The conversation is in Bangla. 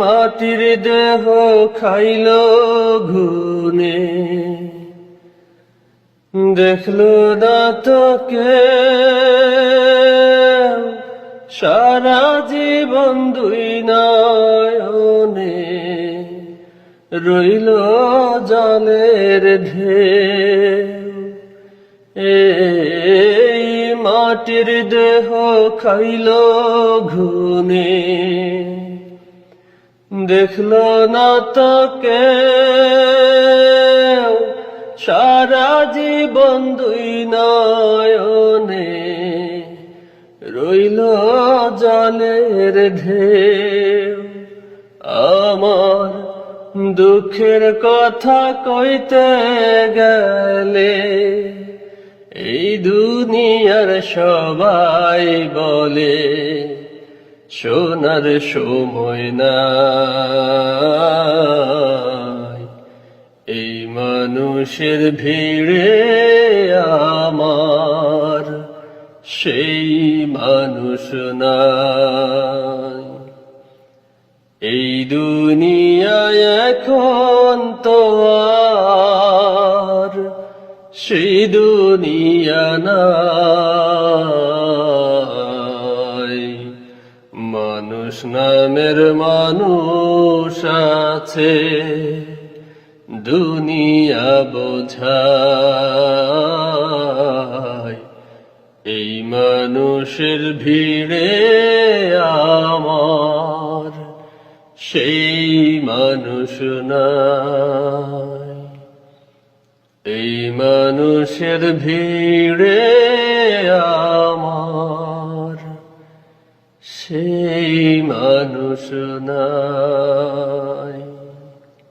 মাটির দেহ খাইল ঘুনে দেখল না তোকে, সারা জীবন দুই নয়নে। রইল জলের ধে এই মাটির দেহ খাইল ঘুনে দেখল না তোকে, সারা জীবন দুই নয়নে। রইল জলের ঢেউ। আমার দুঃখের কথা কইতে গেলে এই দুনিয়ার সবাই বলে, সোনার সময় না এই মানুষের ভিড়ে আমার সেই মানুষ না এই দুনিয়ায় এখন সেই দুনিয়া নাই মানুষ নামের মানুষ আছে, দুনিয়া বোঝায়। এই মানুষের ভিড়ে আমার সেই মানুষ নাই। এই মানুষের ভিড়ে আমার সেই মানুষ নাই।